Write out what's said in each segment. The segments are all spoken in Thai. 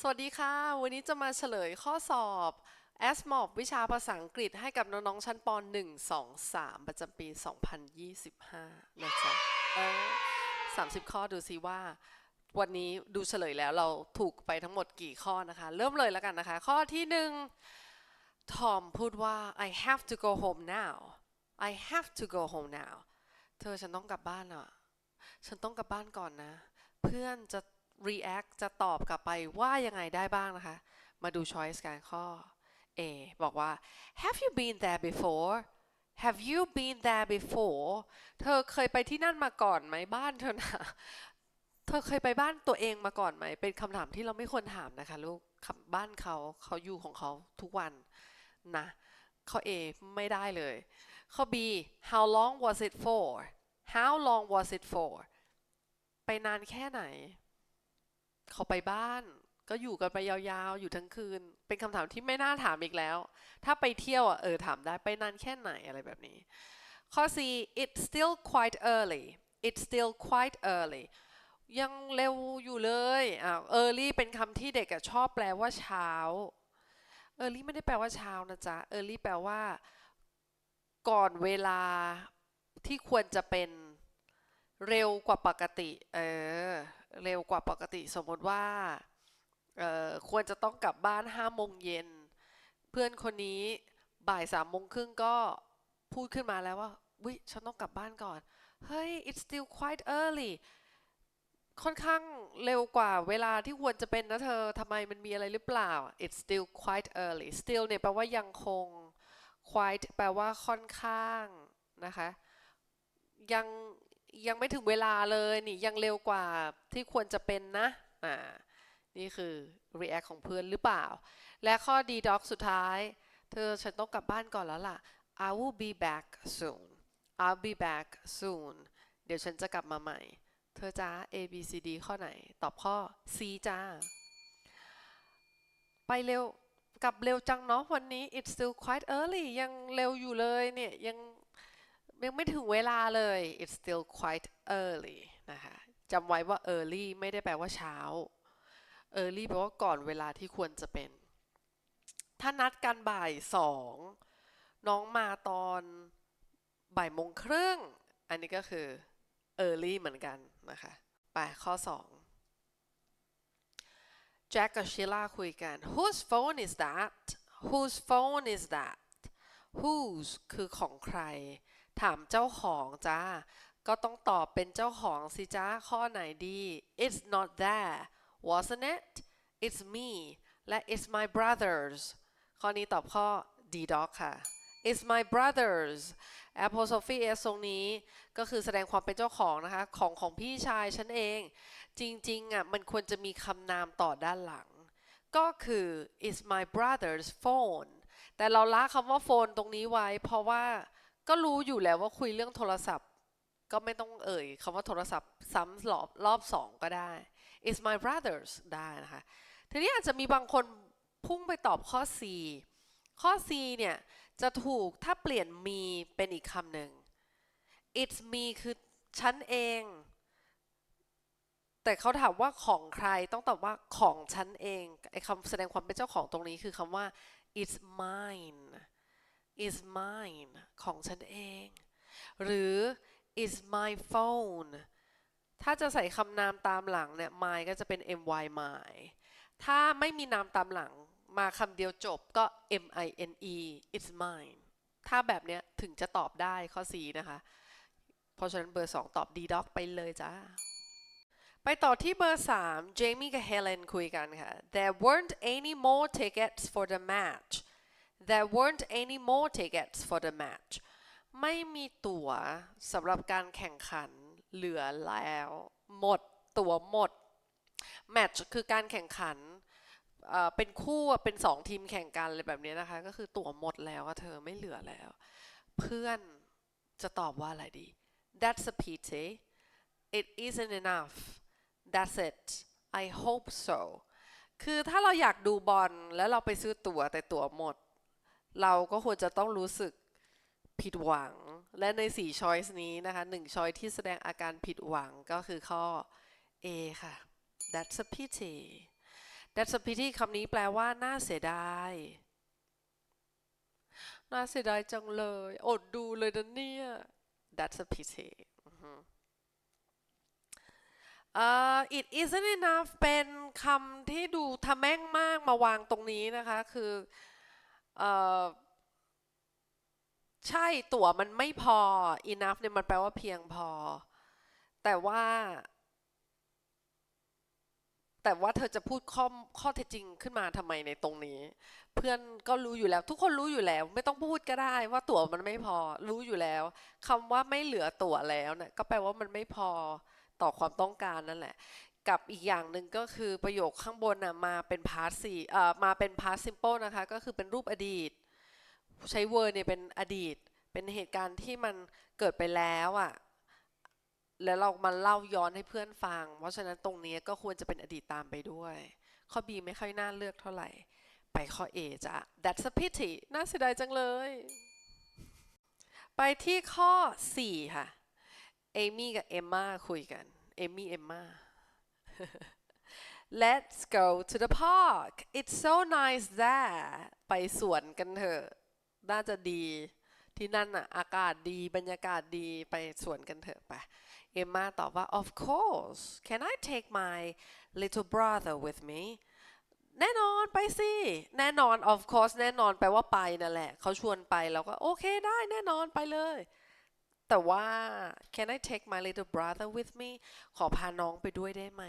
สวัสดีค่ะ วันนี้จะมาเฉลยข้อสอบ a s m o b วิชาภาษาอังกฤษให้กับน้องๆ ชั้นป .1 2 3 ประจำปี 2025 นะจ๊ะเออ30 ข้อดูซิว่า วันนี้ดูเฉลยแล้วเราถูกไปทั้งหมดกี่ข้อนะคะ เริ่มเลยแล้วกันนะคะ ข้อที่หนึ่งทอมพูดว่า I have to go home now I have to go home now เธอฉันต้องกลับบ้านอะ ฉันต้องกลับบ้านก่อนนะ เพื่อนจะ react จะตอบกลับไปว่ายังไงได้บ้างนะคะ มาดู choice กันข้อ A บอกว่า have you been there before have you been there before เธอเคยไปที่นั่นมาก่อนไหมบ้านเธอนะเธอเคยไปบ้านตัวเองมาก่อนไหม เป็นคำถามที่เราไม่ควรถามนะคะลูกบ้านเขาเขาอยู่ของเขาทุกวันนะข้อ A ไม่ได้เลย ข้อ B how long was it for how long was it for ไปนานแค่ไหน เขาไปบ้าน ก็อยู่กันไปยาวๆ อยู่ทั้งคืน เป็นคำถามที่ไม่น่าถามอีกแล้ว ถ้าไปเที่ยวอะเออถามได้ไปนานแค่ไหนอะไรแบบนี้ ข้อ C it's still quite early it's still quite early ยังเร็วอยู่เลยอ่า early เป็นคำที่เด็กอะชอบแปลว่าเช้า early ไม่ได้แปลว่าเช้านะจ๊ะ early แปลว่า ก่อนเวลาที่ควรจะเป็นเร็วกว่าปกติ เออ เร็วกว่าปกติสมมติว่าควรจะต้องกลับบ้านห้าโมงเย็น เพื่อนคนนี้บ่ายสามโมงครึ่งก็พูดขึ้นมาแล้วว่าวิฉันต้องกลับบ้านก่อน เฮ้ย it's still quite early ค่อนข้างเร็วกว่าเวลาที่ควรจะเป็นนะเธอทำไมมันมีอะไรหรือเปล่า it's still quite early still เนี่ยแปลว่ายังคง quite แปลว่าค่อนข้างนะคะ ยัง ยังไม่ถึงเวลาเลยนี่ยังเร็วกว่าที่ควรจะเป็นนะอ่านี่คือ react ของเพื่อนหรือเปล่า และข้อ D doc สุดท้าย เธอฉันต้องกลับบ้านก่อนแล้วล่ะ I will be back soon I'll be back soon เดี๋ยวฉันจะกลับมาใหม่ เธอจ้า A B C D ข้อไหน ตอบข้อ C จ้า ไปเร็ว กลับเร็วจังเนาะวันนี้ it's still quite early ยังเร็วอยู่เลยเนี่ยยัง ยังไม่ถึงเวลาเลย it's still quite early นะคะจำไว้ว่า early ไม่ได้แปลว่าเช้า early แปลว่าก่อนเวลาที่ควรจะเป็น ถ้านัดกันบ่ายสองน้องมาตอนบ่ายโมงครึ่ง อันนี้ก็คือ early เหมือนกันนะคะ ไปข้อสองแจ็คกับชิล่าคุยกัน whose phone is that whose phone is that whose คือของใคร ถามเจ้าของจ้า ก็ต้องตอบเป็นเจ้าของสิจ้า ข้อไหนดี it's not there wasn't it it's me และ it's my brother's ข้อนี้ตอบข้อ D doc ค่ะ it's my brother's apostrophe s ตรงนี้ก็คือแสดงความเป็นเจ้าของนะคะ ของของพี่ชายฉันเอง จริงๆอะมันควรจะมีคำนามต่อด้านหลัง ก็คือ it's my brother's phone แต่เราละคำว่าโฟนตรงนี้ไว้เพราะว่า ก็รู้อยู่แล้วว่าคุยเรื่องโทรศัพท์ ก็ไม่ต้องเอ่ยคำว่าโทรศัพท์ ซ้ำรอบรอบสองก็ได้ it's my brother's ได้นะคะ ทีนี้อาจจะมีบางคนพุ่งไปตอบข้อ C ข้อ C เนี่ยจะถูกถ้าเปลี่ยน me เป็นอีกคำหนึ่ง it's me คือฉันเอง แต่เขาถามว่าของใครต้องตอบว่าของฉันเองไอ้คำแสดงความเป็นเจ้าของตรงนี้คือคำว่า it's mine is mine ของฉันเอง หรือ is my phone ถ้าจะใส่คำนามตามหลังเนี่ย my ก็จะเป็น my my ถ้าไม่มีนามตามหลังมาคำเดียวจบก็ m i n e it's mine ถ้าแบบเนี้ยถึงจะตอบได้ข้อ C นะคะ เพราะฉะนั้นเบอร์ 2 ตอบ D doc ไปเลยจ้า ไปต่อที่เบอร์3เจมี่กับเฮเลนคุยกันค่ะ There weren't any more tickets for the match There weren't any more tickets for the match ไม่มีตั๋วสำหรับการแข่งขันเหลือแล้ว หมด ตั๋วหมด match คือการแข่งขันเป็นคู่เป็นสองทีมแข่งกันอะไรแบบนี้นะคะ ก็คือตั๋วหมดแล้วเธอไม่เหลือแล้ว เพื่อนจะตอบว่าอะไรดี That's a pity It isn't enough That's it I hope so คือถ้าเราอยากดูบอลแล้วเราไปซื้อตั๋วแต่ตั๋วหมด เราก็ควรจะต้องรู้สึกผิดหวัง และในสี่ช้อยส์นี้นะคะหนึ่งช้อยที่แสดงอาการผิดหวังก็คือข้อ A ค่ะ That's a pity that's a pity คำนี้แปลว่า น่าเสียดาย น่าเสียดายจังเลย อดดูเลยนะเนี่ย that's a pity อือฮึเอ่อ it isn't enough เป็นคำที่ดูทะแม่งมากมาวางตรงนี้นะคะ คือ เอ่อใช่ตั๋วมันไม่พอ enough เนี่ยมันแปลว่าเพียงพอ แต่ว่า แต่ว่าเธอจะพูดข้อข้อเท็จจริงขึ้นมาทำไมในตรงนี้ เพื่อนก็รู้อยู่แล้ว ทุกคนรู้อยู่แล้ว ไม่ต้องพูดก็ได้ ว่าตั๋วมันไม่พอ รู้อยู่แล้วคำว่าไม่เหลือตั๋วแล้วเนี่ยก็แปลว่ามันไม่พอต่อความต้องการนั่นแหละ กับอีกอย่างหนึ่งก็คือประโยคข้างบนน่ะมาเป็น past สี่เอ่อมาเป็น past simple นะคะก็คือเป็นรูปอดีต ใช้ word เนี่ยเป็นอดีต เป็นเหตุการณ์ที่มันเกิดไปแล้วอะแล้วเรามาเล่าย้อนให้เพื่อนฟัง เพราะฉะนั้นตรงนี้ก็ควรจะเป็นอดีตตามไปด้วย ข้อ B ไม่ค่อยน่าเลือกเท่าไหร่ ไปข้อ A จ้ะ That's a pity น่าเสียดายจังเลย ไปที่ข้อ 4 ค่ะ เอมี่กับเอมมาคุยกัน เอมี่เอมมา Let's go to the park It's so nice there ไปสวนกันเถอะ น่าจะดี ที่นั่นอะอากาศดี บรรยากาศดี ไปสวนกันเถอะไป เอมมาตอบว่า of course can I take my little brother with me แน่นอนไปสิ แน่นอน of course แน่นอนแปลว่าไปนั่นแหละ เขาชวนไปเราก็โอเคได้แน่นอนไปเลย แต่ว่า can I take my little brother with me ขอพาน้องไปด้วยได้ไหม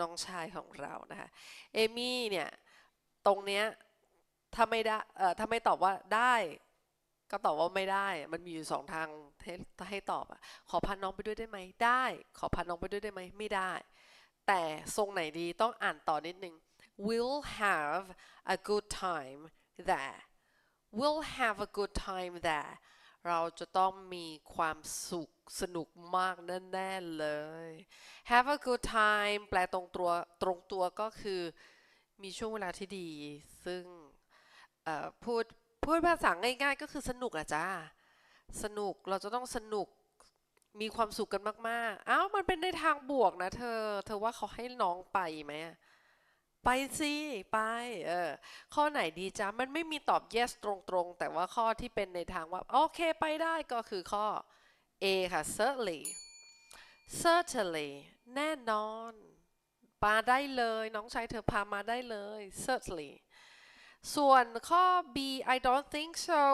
น้องชายของเรานะคะ เอมี่เนี่ย ตรงเนี้ยถ้าไม่ได้เอ่อถ้าไม่ตอบว่าได้ ก็ตอบว่าไม่ได้ มันมีอยู่สองทางให้ให้ตอบอะขอพาน้องไปด้วยได้ไหมได้ ขอพาน้องไปด้วยได้ไหมไม่ได้ แต่ทรงไหนดีต้องอ่านต่อนิดนึง we'll have a good time there we'll have a good time there เราจะต้องมีความสุขสนุกมากแน่ๆเลย have a good time แปลตรงตัวตรงตัวก็คือมีช่วงเวลาที่ดี ซึ่งพูดพูดภาษาง่ายๆ ก็คือสนุกอะจ้าสนุกเราจะต้องสนุกมีความสุขกันมากๆ อ้าวมันเป็นในทางบวกนะเธอ เธอว่าเขาให้น้องไปไหมอะ ไปสิไปเออข้อไหนดีจ้ามันไม่มีตอบ yes ตรงๆ แต่ว่าข้อที่เป็นในทางว่า โอเคไปได้ก็คือข้อ A ค่ะ certainly certainly แน่นอนมาได้เลยน้องชายเธอพามาได้เลย certainly ส่วนข้อ B I don't think so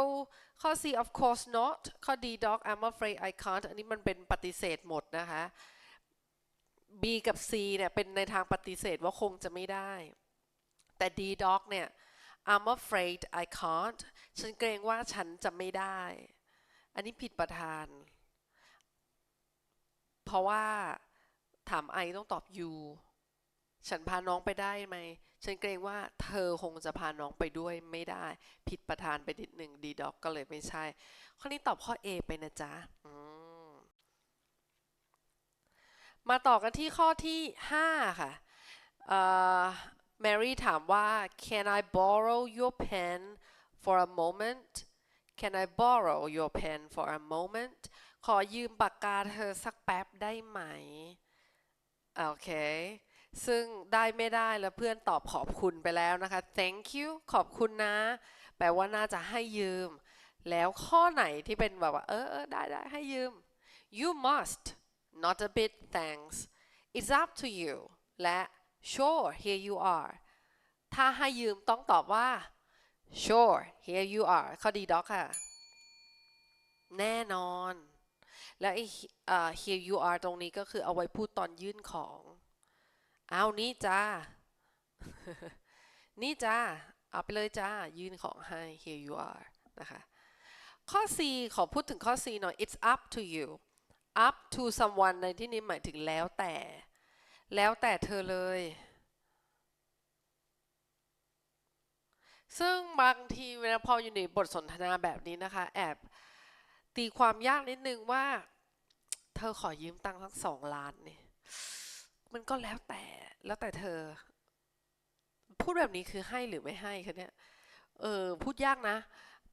ข้อ C of course not ข้อ D dog I'm afraid I can't อันนี้มันเป็นปฏิเสธหมดนะคะ B กับ C เนี่ยเป็นในทางปฏิเสธว่าคงจะไม่ได้ แต่ D dog เนี่ย I'm afraid I can't ฉันเกรงว่าฉันจะไม่ได้ อันนี้ผิดประธาน เพราะว่าถาม I ต้องตอบ you ฉันพาน้องไปได้ไหม ฉันเกรงว่าเธอคงจะพาน้องไปด้วยไม่ได้ ผิดประธานไปนิดหนึ่งดีด็อกก็เลยไม่ใช่ ข้อนี้ตอบข้อ A ไปนะจ๊ะอื มาต่อกันที่ข้อที่ 5 ค่ะเอ่อ Mary ถามว่า Can I borrow your pen for a moment Can I borrow your pen for a moment ขอยืมปากกาเธอสักแป๊บได้ไหม โอเค ซึ่งได้ไม่ได้แล้วเพื่อนตอบขอบคุณไปแล้วนะคะ thank you ขอบคุณนะ แปลว่าน่าจะให้ยืม แล้วข้อไหนที่เป็นแบบว่า เออได้ได้ให้ยืม you must not a bit thanks it's up to you และ sure here you are ถ้าให้ยืมต้องตอบว่า sure here you are ข้อดีด็อกค่ะ แน่นอน แล้วไอ้ here you are ตรงนี้ก็คือเอาไว้พูดตอนยื่นของ เอานี่จ้า นี่จ้า เอาไปเลยจ้า ยื่นของให้ here you are นะคะ ข้อ C ขอพูดถึงข้อ C หน่อย it's up to you up to someone ในที่นี้หมายถึงแล้วแต่ แล้วแต่เธอเลย ซึ่งบางทีเวลาพออยู่ในบทสนทนาแบบนี้นะคะ แอบตีความยากนิดนึงว่า เธอขอยืมตังค์ทั้งสองล้านเนี่ยมันก็แล้วแต่แล้วแต่เธอ พูดแบบนี้คือให้หรือไม่ให้คะเนี่ยเออพูดยากนะ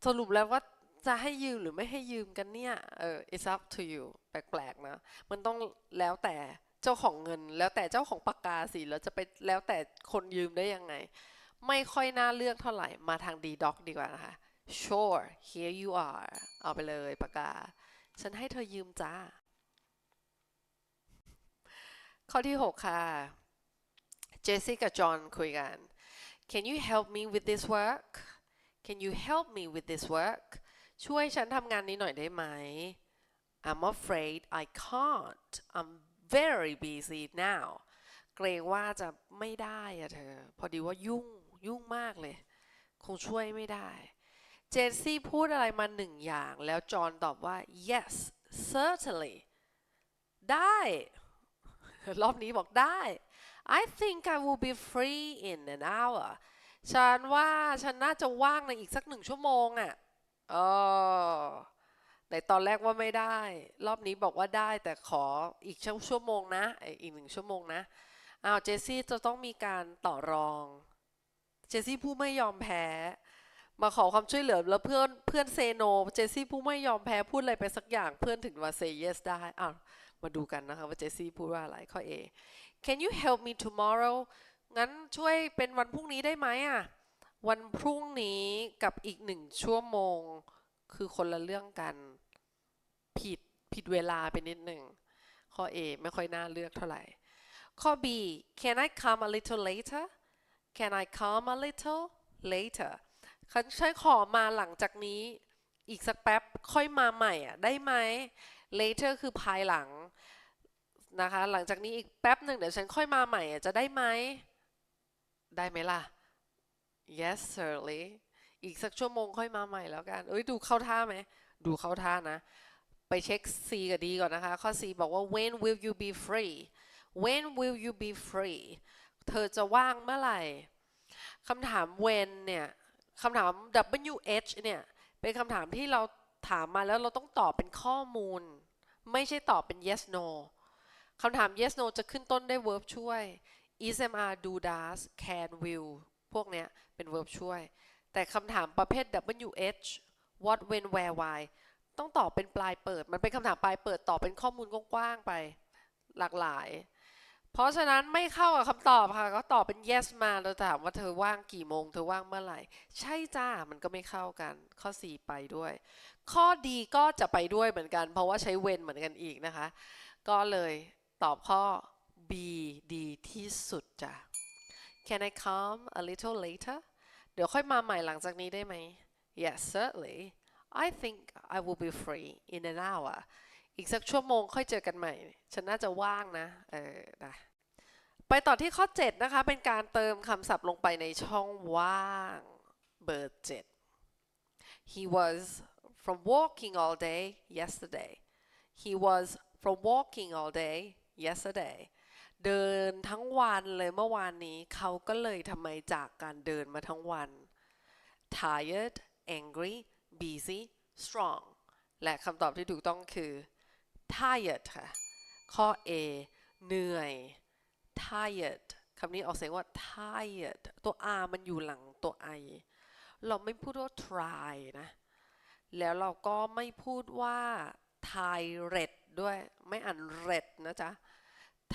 สรุปแล้วว่า จะให้ยืมหรือไม่ให้ยืมกันเนี่ยเออ it's up to you แปลกๆนะ มันต้องแล้วแต่เจ้าของเงิน แล้วแต่เจ้าของปากกาสิแล้วจะไปแล้วแต่คนยืมได้ยังไง ไม่ค่อยน่าเลือกเท่าไหร่มาทาง D doc ดีกว่านะคะ sure here you are เอาไปเลยปากกา ฉันให้เธอยืมจ้า ข้อที่ 6 ค่ะ เจสซี่กับจอห์นคุยกัน Can you help me with this work Can you help me with this work ช่วยฉันทำงานนี้หน่อยได้ไหม I'm afraid I can't I'm very busy now เกรงว่าจะไม่ได้อะเธอ พอดีว่ายุ่งยุ่งมากเลย คงช่วยไม่ได้ เจนซี่พูดอะไรมาหนึ่งอย่าง แล้วจอห์นตอบว่า yes certainly ได้ รอบนี้บอกได้ I think I will be free in an hour ฉันว่าฉันน่าจะว่างในอีกสักหนึ่งชั่วโมงอะ่ะ ออในตอนแรกว่าไม่ได้ รอบนี้บอกว่าได้ แต่ขออีกชั่วโมงนะเอ้ยอีกหนึ่งชั่วโมงนะอ้าวเจสซี่จะต้องมีการต่อรอง เจสซี่ผู้ไม่ยอมแพ้ มาขอความช่วยเหลือแล้วเพื่อนเพื่อนเซโน เจสซี่ผู้ไม่ยอมแพ้พูดอะไรไปสักอย่างเพื่อนถึงมาเซ yes ได้อ้าวมาดูกันนะคะว่าเจสซี่พูดว่าอะไรข้อ A Can you help me tomorrow งั้นช่วยเป็นวันพรุ่งนี้ได้ไหมอะ วันพรุ่งนี้กับอีกหนึ่งชั่วโมง คือคนละเรื่องกัน ผิดผิดเวลาไปนิดหนึ่ง ข้อ A ไม่ค่อยน่าเลือกเท่าไหร่ ข้อ B Can I come a little later Can I come a little later ฉันใช้ขอมาหลังจากนี้ อีกสักแป๊บค่อยมาใหม่อะได้ไหม later คือภายหลังนะคะ หลังจากนี้อีกแป๊บหนึ่งเดี๋ยวฉันค่อยมาใหม่อะจะได้ไหม ได้ไหมล่ะ yes certainly อีกสักชั่วโมงค่อยมาใหม่แล้วกัน เอ้ยดูเข้าท่าไหม ดูเข้าท่านะ ไปเช็ค C กับ D ก่อนนะคะ ข้อ C บอกว่า when will you be free when will you be free เธอจะว่างเมื่อไหร่คำถาม when เนี่ยคำถาม WH เนี่ย เป็นคำถามที่เราถามมาแล้วเราต้องตอบเป็นข้อมูล ไม่ใช่ตอบเป็น yes no คำถาม yes no จะขึ้นต้นได้วย verb ช่วย is am are do does can will พวกเนี้ยเป็น verb ช่วย แต่คำถามประเภท WH what when where why ต้องตอบเป็นปลายเปิด มันเป็นคำถามปลายเปิดตอบเป็นข้อมูลกว้างๆไปหลากหลาย เพราะฉะนั้นไม่เข้ากับคำตอบค่ะ ก็ตอบเป็น yes มาเราถามว่าเธอว่างกี่โมง เธอว่างเมื่อไหร่ ใช่จ้า มันก็ไม่เข้ากัน ข้อ 4 ไปด้วย ข้อดีก็จะไปด้วยเหมือนกัน เพราะว่าใช้ when เหมือนกันอีกนะคะ ก็เลยตอบข้อ B ดีที่สุดจ้ะ Can I come a little later เดี๋ยวค่อยมาใหม่หลังจากนี้ได้ไหม Yes certainly I think I will be free in an hour อีกสักชั่วโมงค่อยเจอกันใหม่ ฉันน่าจะว่างนะ เออนะไปต่อที่ข้อ 7 นะคะ เป็นการเติมคำศัพท์ลงไปในช่องว่างเบอร์7 He was from walking all day yesterday He was from walking all day yesterday เดินทั้งวันเลยเมื่อวานนี้เขาก็เลยทำไมจากการเดินมาทั้งวัน tired angry busy strong และคำตอบที่ถูกต้องคือ tired ค่ะ ข้อ A เหนื่อย tired คำนี้ออกเสียงว่า tired ตัว R มันอยู่หลังตัว I เราไม่พูดว่า try นะ แล้วเราก็ไม่พูดว่า tired ด้วย ไม่อ่าน red นะจ๊ะ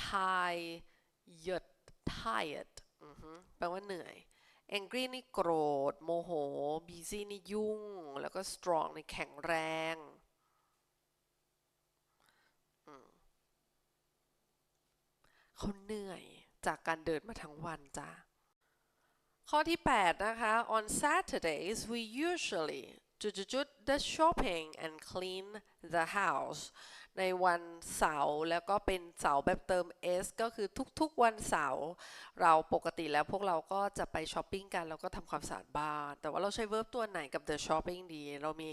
tired tired อือฮึแปลว่าเหนื่อย angry นี่โกรธ โมโห busy นี่ยุ่ง แล้วก็ strong นี่แข็งแรงอืมเขาเหนื่อยจากการเดินมาทั้งวันจ้าข้อที่ 8 นะคะ on Saturdays we usually จุดจุดๆๆ the shopping and clean the house ในวันเสาร์แล้วก็เป็นเสาร์แบบเติม s ก็คือทุกๆวันเสาร์เราปกติแล้วพวกเราก็จะไปช้อปปิ้งกัน แล้วก็ทำความสะอาดบ้าน แต่ว่าเราใช้ verb ตัวไหนกับ the shopping ดี เรามี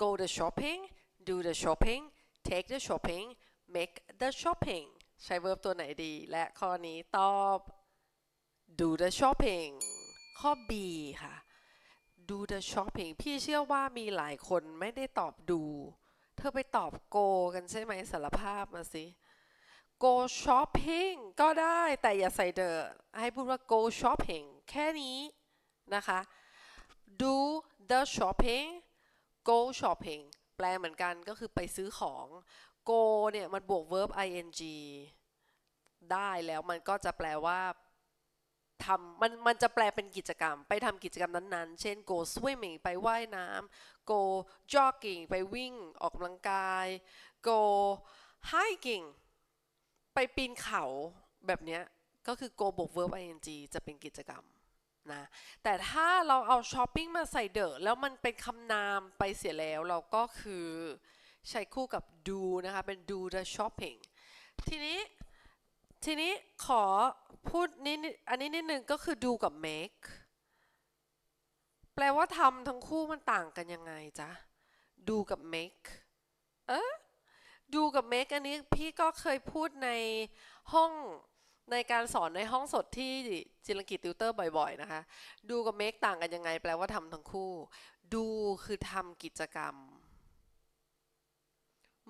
go the shopping do the shopping take the shopping make the shopping ใช้ verb ตัวไหนดี และข้อนี้ตอบ do the shopping ข้อ B ค่ะ do the shopping พี่เชื่อว่ามีหลายคนไม่ได้ตอบดู เธอไปตอบ go กันใช่ไหมสารภาพมาสิ go shopping ก็ได้แต่อย่าใส่ the ให้พูดว่า go shopping แค่นี้นะคะ do the shopping go shopping แปลเหมือนกันก็คือไปซื้อของ go เนี่ยมันบวก verb ing ได้แล้วมันก็จะแปลว่า ทำมันมันจะแปลเป็นกิจกรรม ไปทำกิจกรรมนั้นๆ เช่น go swimming ไปว่ายน้ำ go jogging ไปวิ่งออกกำลังกาย go hiking ไปปีนเขาแบบเนี้ยก็คือ go บวก verb ing จะเป็นกิจกรรมนะแต่ถ้าเราเอา shopping มาใส่เดอะแล้วมันเป็นคำนามไปเสียแล้วเราก็คือใช้คู่กับ do นะคะ เป็น do the shopping ทีนี้ ทีนี้ขอพูดนิดอันนี้นิดนึงก็คือ do กับ make แปลว่าทำทั้งคู่มันต่างกันยังไงจ๊ะ do กับ make เอ๊ะ do กับ make อันนี้พี่ก็เคยพูดในห้องในการสอนในห้องสดที่จิรกิจติวเตอร์บ่อยๆนะคะ do กับ make ต่างกันยังไง แปลว่าทำทั้งคู่ do คือทำกิจกรรม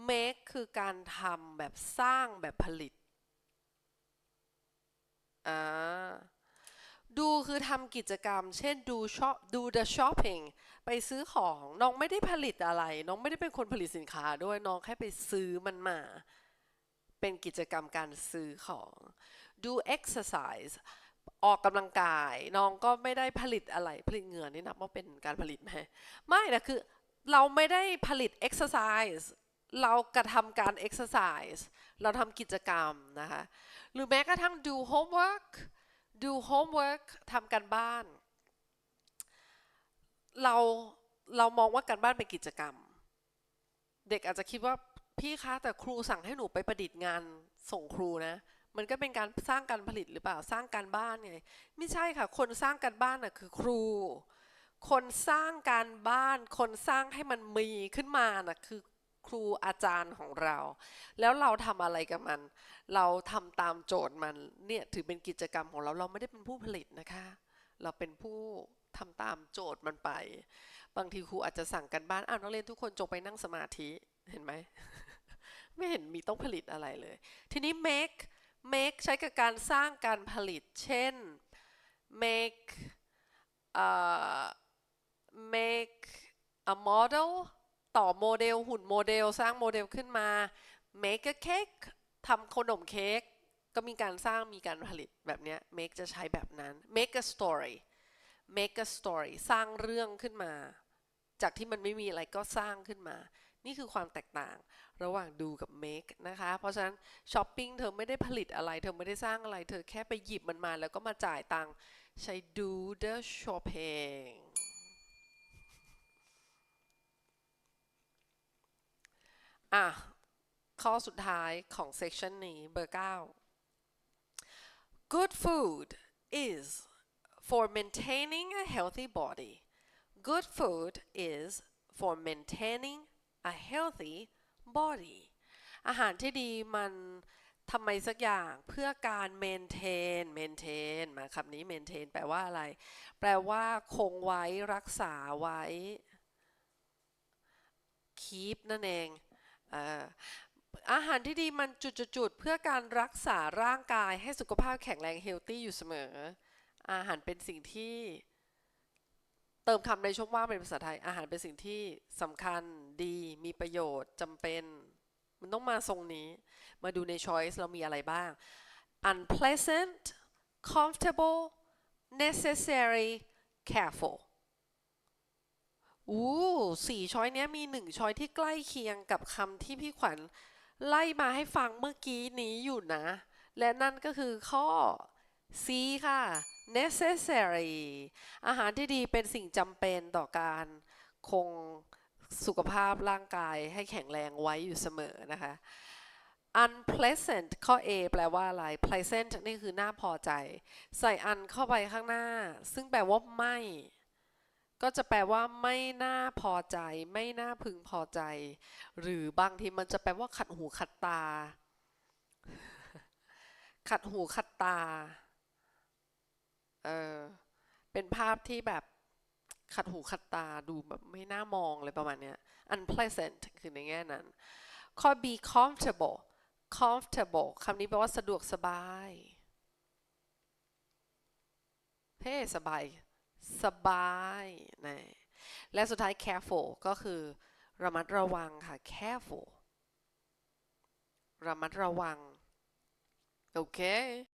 make คือการทำแบบสร้างแบบผลิต อ่าดูคือทำกิจกรรม เช่นดูช็อปดู the shopping ไปซื้อของน้องไม่ได้ผลิตอะไร น้องไม่ได้เป็นคนผลิตสินค้าด้วยน้องแค่ไปซื้อมันมา เป็นกิจกรรมการซื้อของดู exercise ออกกำลังกายน้องก็ไม่ได้ผลิตอะไร ผลิตเหงื่อนี่นับว่าเป็นการผลิตไหมไม่นะคือ เราไม่ได้ผลิต exercise เรากระทำการ exercise เราทำกิจกรรมนะคะ หรือแม้กระทั่งดู homework ดู homework ทำการบ้าน เราเรามองว่าการบ้านเป็นกิจกรรม เด็กอาจจะคิดว่าพี่คะแต่ครูสั่งให้หนูไปประดิษฐ์งานส่งครูนะมันก็เป็นการสร้างการผลิตหรือเปล่าสร้างการบ้านไงไม่ใช่ค่ะ คนสร้างการบ้านน่ะคือครู คนสร้างการบ้าน คนสร้างให้มันมีขึ้นมาน่ะคือ ครูอาจารย์ของเรา แล้วเราทำอะไรกับมัน เราทำตามโจทย์มันเนี่ยถือเป็นกิจกรรมของเราเราไม่ได้เป็นผู้ผลิตนะคะ เราเป็นผู้ทำตามโจทย์มันไป บางทีครูอาจจะสั่งกันบ้านอ้าวนักเรียนทุกคนจงไปนั่งสมาธิเห็นไหม ไม่เห็นมีต้องผลิตอะไรเลย ทีนี้ make make ใช้กับการสร้างการผลิต เช่น make เอ่อ make a model ต่อโมเดลหุ่นโมเดลสร้างโมเดลขึ้นมา make a cake ทำขนมเค้กก็มีการสร้างมีการผลิตแบบนี้ make จะใช้แบบนั้น make a story make a story สร้างเรื่องขึ้นมา จากที่มันไม่มีอะไรก็สร้างขึ้นมา นี่คือความแตกต่างระหว่างดูกับ make นะคะ เพราะฉะนั้นช้อปปิ้งเธอไม่ได้ผลิตอะไรเธอไม่ได้สร้างอะไร เธอแค่ไปหยิบมันมาแล้วก็มาจ่ายตังค์ใช้ do the shopping อะ ข้อสุดท้ายของ section นี้เบอร์ 9 Good food is for maintaining a healthy body. Good food is for maintaining a healthy body. อาหารที่ดีมันทำไมสักอย่างเพื่อการ maintain maintain มาคำนี้ maintain แปลว่าอะไร แปลว่าคงไว้รักษาไว้ keep นั่นเอง อาหารที่ดีมันจุดๆเพื่อการรักษาร่างกายให้สุขภาพแข็งแรงเฮลตี้อยู่เสมอ อาหารเป็นสิ่งที่ เติมคำในช่องว่างเป็นภาษาไทย อาหารเป็นสิ่งที่สำคัญดีมีประโยชน์จำเป็น มันต้องมาทรงนี้ มาดูใน choice เรามีอะไรบ้าง unpleasant comfortable necessary careful อู้สี่ช้อยเนี้ยมีหนึ่งช้อยที่ใกล้เคียงกับคำที่พี่ขวัญไล่มาให้ฟังเมื่อกี้นี้อยู่นะ และนั่นก็คือข้อ C ค่ะ necessary อาหารที่ดีเป็นสิ่งจำเป็นต่อการคงสุขภาพร่างกายให้แข็งแรงไว้อยู่เสมอนะคะ unpleasant ข้อ A แปลว่าอะไร pleasant นี่คือน่าพอใจ ใส่ un เข้าไปข้างหน้า ซึ่งแปลว่าไม่ ก็จะแปลว่าไม่น่าพอใจ ไม่น่าพึงพอใจ หรือบางทีมันจะแปลว่าขัดหูขัดตา ขัดหูขัดตา เออ เป็นภาพที่แบบขัดหูขัดตาดูแบบไม่น่ามองเลยประมาณเนี้ย unpleasant คือในแง่นั้น ข้อ B comfortable comfortable คำนี้แปลว่าสะดวกสบายเฮ้สบาย สบายนะและสุดท้าย careful ก็คือระมัดระวังค่ะ careful ระมัดระวัง โอเค